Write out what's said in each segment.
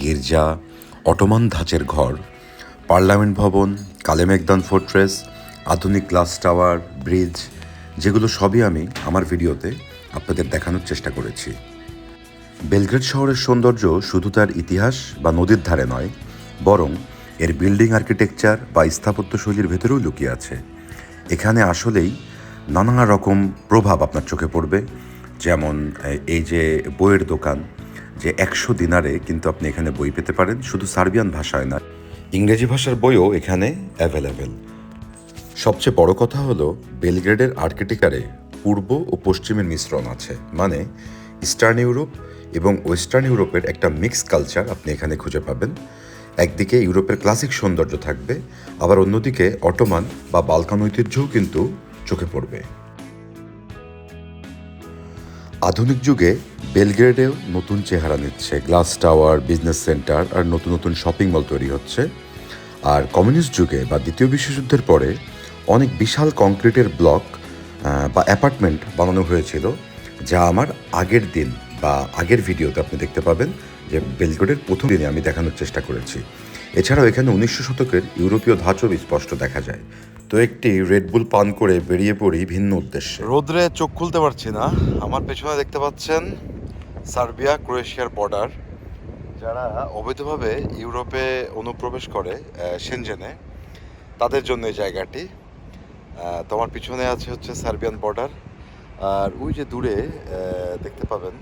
গির্জা, অটোমান ধাঁচের ঘর, পার্লামেন্ট ভবন কালেমেকদান ফোর্ট্রেস, আধুনিক গ্লাস টাওয়ার, ব্রিজ, যেগুলো সবই আমি আমার ভিডিওতে আপনাদের দেখানোর চেষ্টা করেছি। বেলগ্রেড শহরের সৌন্দর্য শুধু তার ইতিহাস বা নদীর ধারে নয়, বরং এর বিল্ডিং আর্কিটেকচার বা স্থাপত্যশৈলীর ভেতরেও লুকিয়ে আছে। এখানে আসলেই নানা রকম প্রভাব আপনার চোখে পড়বে, যেমন এই যে বইয়ের দোকান যে একশো দিনারে কিন্তু আপনি এখানে বই পেতে পারেন। শুধু সার্বিয়ান ভাষায় না ইংরেজি ভাষার বইও এখানে অ্যাভেলেবেল সবচেয়ে বড় কথা হলো, বেলগ্রেডের আর্কিটেকারে পূর্ব ও পশ্চিমের মিশ্রণ আছে। মানে ইস্টার্ন ইউরোপ এবং ওয়েস্টার্ন ইউরোপের একটা মিক্স কালচার আপনি এখানে খুঁজে পাবেন। একদিকে ইউরোপের ক্লাসিক সৌন্দর্য থাকবে, আবার অন্যদিকে অটোমান বা বালকান ঐতিহ্যও কিন্তু চোখে পড়বে। আধুনিক যুগে বেলগ্রেডেও নতুন চেহারা নিচ্ছে। গ্লাস টাওয়ার, বিজনেস সেন্টার আর নতুন নতুন শপিং মল তৈরি হচ্ছে। আর কমিউনিস্ট যুগে বা দ্বিতীয় বিশ্বযুদ্ধের পরে অনেক বিশাল কংক্রিটের ব্লক বা অ্যাপার্টমেন্ট বানানো হয়েছিল, যা আমার আগের দিন বা আগের ভিডিওতে আপনি দেখতে পাবেন যে বেলগ্রেডের প্রথম দিনে আমি দেখানোর চেষ্টা করেছি। এছাড়াও এখানে উনিশশো শতকের ইউরোপীয় ধাঁচও স্পষ্ট দেখা যায়। তো একটি রেডবুল পান করে বেরিয়ে পড়ি ভিন্ন উদ্দেশ্যে। রোদ্রে চোখ খুলতে পারছি না। আমার পেছনে দেখতে পাচ্ছেন সার্বিয়া ক্রোয়েশিয়ার বর্ডার যারা অবৈধভাবে ইউরোপে অনুপ্রবেশ করে সেনজেনে তাদের জন্য এই জায়গাটি। তোমার পিছনে আছে হচ্ছে সার্বিয়ান বর্ডার আর ওই যে দূরে দেখতে পাবেন,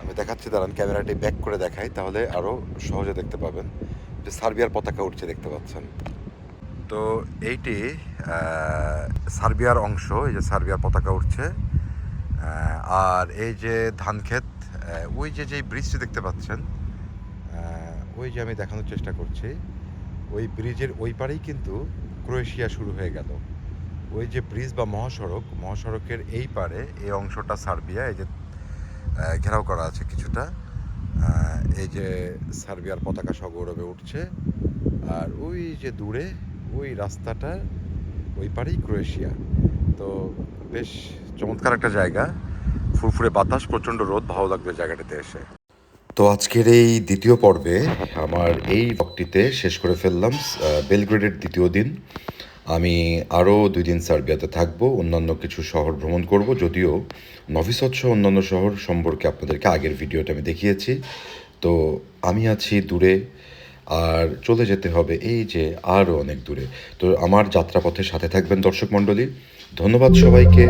আমি দেখাচ্ছি, দাঁড়ান, ক্যামেরাটি ব্যাক করে দেখাই, তাহলে আরও সহজে দেখতে পাবেন যে সার্বিয়ার পতাকা উঠছে দেখতে পাচ্ছেন। তো এইটি সার্বিয়ার অংশ, এই যে সার্বিয়ার পতাকা উঠছে। আর এই যে ধান ক্ষেত ওই যে যেই ব্রিজটি দেখতে পাচ্ছেন ওই যে আমি দেখানোর চেষ্টা করছি, ওই ব্রিজের ওই পারেই কিন্তু ক্রোয়েশিয়া শুরু হয়ে গেল। ওই যে ব্রিজ বা মহাসড়ক, মহাসড়কের এই পারে এই অংশটা সার্বিয়া, এই যে ঘেরাও করা আছে কিছুটা এই যে সার্বিয়ার পতাকা সগৌরবে উঠছে। আর ওই যে দূরে ওই রাস্তাটা ওই পারেই ক্রোয়েশিয়া। তো বেশ চমৎকার একটা জায়গা। ফুরফুরে বাতাস, প্রচণ্ড রোদ, ভালো লাগবে জায়গাটাতে এসে। তো আজকের এই দ্বিতীয় পর্বে আমার এই ব্লগটিতে শেষ করে ফেললাম বেলগ্রেডের দ্বিতীয় দিন। আমি আরও দুই দিন সার্বিয়াতে থাকব, অন্যান্য কিছু শহর ভ্রমণ করব, যদিও নভিসদ সহ অন্যান্য শহর সম্পর্কে আপনাদেরকে আগের ভিডিওটা আমি দেখিয়েছি। তো আমি আছি দূরে আর চলে যেতে হবে এই যে আরও অনেক দূরে। তো আমার যাত্রাপথের সাথে থাকবেন দর্শক মণ্ডলী। ধন্যবাদ সবাইকে।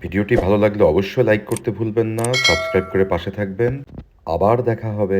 ভিডিওটি ভালো লাগলে অবশ্যই লাইক করতে ভুলবেন না সাবস্ক্রাইব করে পাশে থাকবেন। আবার দেখা হবে।